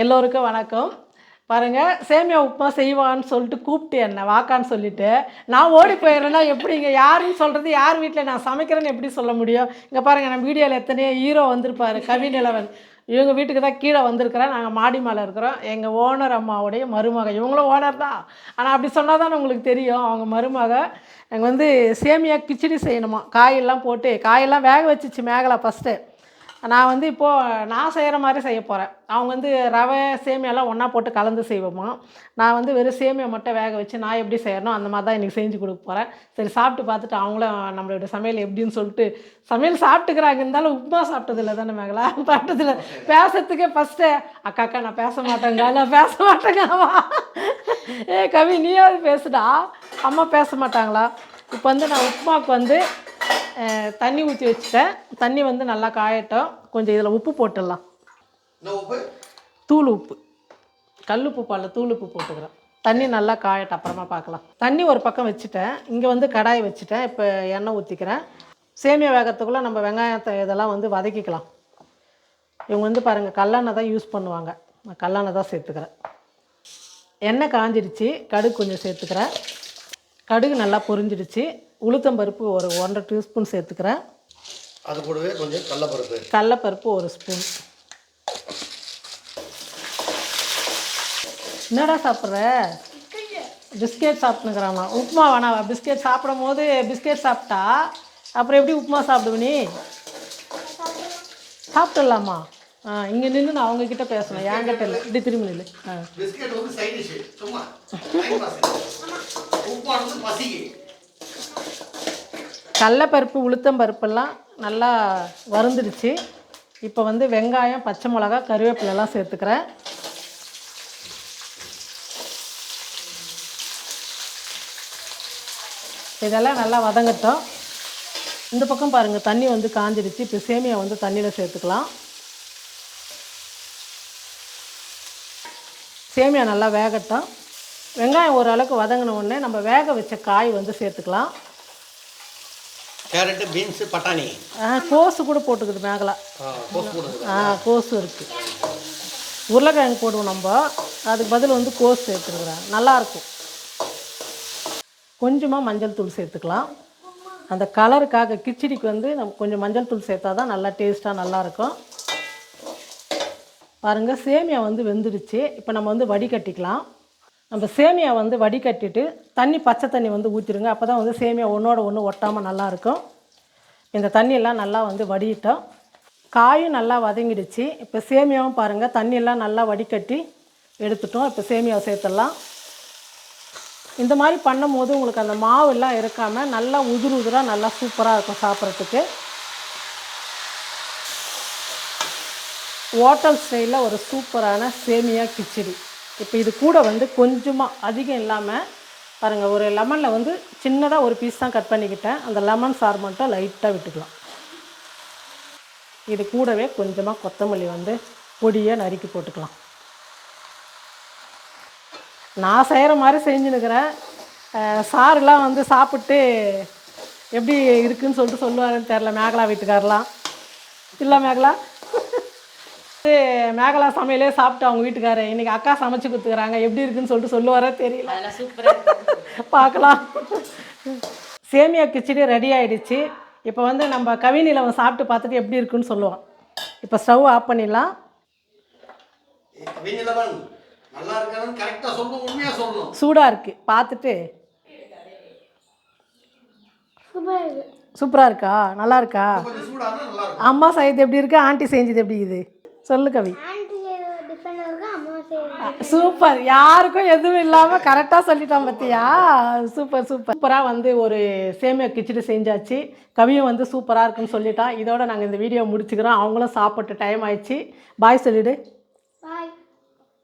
எல்லோருக்கும் வணக்கம். பாருங்கள் சேமியா உப்புமா செய்வான்னு சொல்லிட்டு கூப்பிட்டு என்ன வாக்கான்னு சொல்லிட்டு. நான் ஓடி போயிடுறேன்னா எப்படிங்க யாருன்னு சொல்கிறது யார் வீட்டில் நான் சமைக்கிறேன்னு எப்படி சொல்ல முடியும்? இங்கே பாருங்கள் நம்ம வீடியோவில் எத்தனையோ ஹீரோ வந்திருப்பாரு கவி நிலவன். இவங்க வீட்டுக்கு தான் கீழே வந்திருக்கிறேன் நாங்கள் மாடி மேலே இருக்கிறோம். எங்கள் ஓனர் அம்மாவுடைய மருமக. இவங்களும் ஓனர் தான். ஆனால் அப்படி சொன்னால் தானே உங்களுக்கு தெரியும். அவங்க மருமக எங்கள் வந்து சேமியா கிச்சடி செய்யணுமா? காயெல்லாம் போட்டு காயெல்லாம் வேக வச்சிச்சு மேகலா ஃபஸ்ட்டு நான் வந்து இப்போது நான் செய்கிற மாதிரி செய்ய போகிறேன் அவங்க வந்து ரவை சேமியாலாம் ஒன்றா போட்டு கலந்து செய்வோமா? நான் வந்து வெறும் சேமியா மட்டும் வேக வச்சு நான் எப்படி செய்யணும் அந்த மாதிரி தான் இன்றைக்கி செஞ்சு கொடுக்க போகிறேன் சரி சாப்பிட்டு பார்த்துட்டு அவங்களும் நம்மளோட சமையல் எப்படின்னு சொல்லிட்டு சமையல் சாப்பிட்டுக்கிறாங்க. இருந்தாலும் உப்புமா சாப்பிட்டதில்ல தானே மேகலா? சாப்பிட்டதில்ல பேசுறதுக்கே ஃபஸ்ட்டு அக்கா அக்கா நான் பேச மாட்டேங்க நான் பேச மாட்டேங்க ஏ கவி நீயாவது பேசுடா. அம்மா பேச மாட்டாங்களா? இப்போ வந்து நான் உப்புமாவுக்கு வந்து தண்ணி ஊற்றி வச்சுட்டேன். தண்ணி வந்து நல்லா காயட்டும். கொஞ்சம் இதில் உப்பு போட்டுடலாம். தூள் உப்பு. கல் உப்பு பால்ல தூள் உப்பு போட்டுக்கிறேன். தண்ணி நல்லா காயட்டும் அப்புறமா பார்க்கலாம். தண்ணி ஒரு பக்கம் வச்சுட்டேன். இங்கே வந்து கடாய் வச்சுட்டேன். இப்போ எண்ணெய் ஊற்றிக்கிறேன் சேமியா வேகத்துக்குள்ளே நம்ம வெங்காயத்தை இதெல்லாம் வந்து வதக்கிக்கலாம். இவங்க வந்து பாருங்கள் கல்லெண்ணெய் தான் யூஸ் பண்ணுவாங்க. நான் கல்லெண்ணெய் தான் சேர்த்துக்கிறேன். எண்ணெய் காஞ்சிடுச்சு. கடுகு கொஞ்சம் சேர்த்துக்கிறேன். கடுகு நல்லா பொரிஞ்சிடுச்சு. உளுத்தம்பருப்பு ஒரு ஒன்றரை டீஸ்பூன் சேர்த்துக்கிறேன். அது கூடவே கொஞ்சம் கடலப்பருப்பு. கடலப்பருப்பு ஒரு ஸ்பூன். என்னடா சாப்பிட்ற? பிஸ்கெட் சாப்பிட்டுக்கிறாமா உப்புமா வேணாவா பிஸ்கெட் சாப்பிடும் போது பிஸ்கெட் சாப்பிட்டா? அப்புறம் எப்படி உப்புமா சாப்பிடுவ நீ? சாப்பிட்டுடலாமா ஆ இங்கே நின்று நான் அவங்கக்கிட்ட பேசணும் என்கிட்ட இல்லை. இப்படி திரும்பி நில்லு. ஆ. கடலப்பருப்பு உளுத்தம் பருப்பெல்லாம் நல்லா வறுந்துடுச்சு. இப்போ வந்து வெங்காயம் பச்சை மிளகா கருவேப்பிலெல்லாம் சேர்த்துக்கிறேன். இதெல்லாம் நல்லா வதங்கட்டும். இந்த பக்கம் பாருங்கள் தண்ணி வந்து காஞ்சிடுச்சு. இப்போ சேமியா வந்து தண்ணியில் சேர்த்துக்கலாம். சேமியா நல்லா வேகட்டும். வெங்காயம் ஓரளவுக்கு வதங்கின உடனே நம்ம வேக வச்ச காய் வந்து சேர்த்துக்கலாம். கேரட்டு பீன்ஸு பட்டாணி. ஆ கோஸு கூட போட்டுக்குது மேகலா. ஆ கோஸு இருக்குது உருளைக்கிழங்கு போடுவோம் நம்ம. அதுக்கு பதில் வந்து கோஸ் சேர்த்துருக்குறேன். நல்லாயிருக்கும் கொஞ்சமாக மஞ்சள் தூள் சேர்த்துக்கலாம். அந்த கலருக்காக கிச்சடிக்கு வந்து நம்ம கொஞ்சம் மஞ்சள் தூள் சேர்த்தா தான் நல்லா டேஸ்ட்டாக நல்லாயிருக்கும் பாருங்கள் சேமியா வந்து வெந்துடுச்சு. இப்போ நம்ம வந்து வடிகட்டிக்கலாம். நம்ம சேமியா வந்து வடிகட்டிட்டு தண்ணி பச்சை தண்ணி வந்து ஊற்றிடுங்க அப்போ தான் வந்து சேமியா ஒன்றோட ஒன்று ஒட்டாமல் நல்லாயிருக்கும் இந்த தண்ணியெல்லாம் நல்லா வந்து வடிட்டோம் காயும் நல்லா வதங்கிடுச்சு. இப்போ சேமியாவும் பாருங்கள் தண்ணியெல்லாம் நல்லா வடிகட்டி எடுத்துட்டோம். இப்போ சேமியாவை சேர்த்துடலாம். இந்த மாதிரி பண்ணும்போது உங்களுக்கு அந்த மாவெல்லாம் இருக்காமல் நல்லா உதிர் உதிராக நல்லா சூப்பராக இருக்கும் சாப்பிட்றதுக்கு. ஹோட்டல் ஸ்டைலில் ஒரு சூப்பரான சேமியா கிச்சடி. இப்போ இது கூட வந்து கொஞ்சமாக அதிகம் இல்லாமல் பாருங்கள் ஒரு லெமனில் வந்து சின்னதாக ஒரு பீஸ் தான் கட் பண்ணிக்கிட்டேன். அந்த லெமன் சாறு மட்டும் லைட்டாக விட்டுக்கலாம். இது கூடவே கொஞ்சமாக கொத்தமல்லி வந்து பொடியாக நறுக்கி போட்டுக்கலாம். நான் செய்கிற மாதிரி செஞ்சுனுக்கிறேன் சாருலாம் வந்து சாப்பிட்டு எப்படி இருக்குதுன்னு சொல்லிட்டு சொல்லுவாருன்னு தெரில மேகலா வீட்டுக்காரலாம் இல்லை மேகலா மேகலா சமையலே சாப்பிட்டு அவங்க வீட்டுக்காரர் இன்னைக்கு அக்கா சமைச்சு கொடுத்துக்கிறாங்க எப்படி இருக்குன்னு சொல்லிட்டு சொல்லுவாரே தெரியல. பார்க்கலாம். சேமியா கிச்சடி ரெடி ஆயிடுச்சு. இப்போ வந்து நம்ம கவினிலவன் சாப்பிட்டு பார்த்துட்டு எப்படி இருக்குன்னு சொல்லுவான். இப்போ ஸ்டவ் ஆஃப் பண்ணிடலாம். சூடாக இருக்குது பார்த்துட்டு. சூப்பராக இருக்கா. நல்லா இருக்கா? அம்மா செய்யறது எப்படி இருக்கு? ஆண்டி செஞ்சது எப்படி இது? சொல்லு கவி. சூப்பர். யாருக்கும் எதுவும் இல்லாமல் கரெக்டாக சொல்லிட்டான் பார்த்தியா சூப்பர் சூப்பர். சூப்பராக வந்து ஒரு சேமியா கிச்சடி செஞ்சாச்சு. கவியும் வந்து சூப்பராக இருக்குன்னு சொல்லிட்டான். இதோட நாங்கள் இந்த வீடியோ முடிச்சுக்கிறோம். அவங்களும் சாப்பிட்டு டைம் ஆயிடுச்சு. பாய் சொல்லிவிடு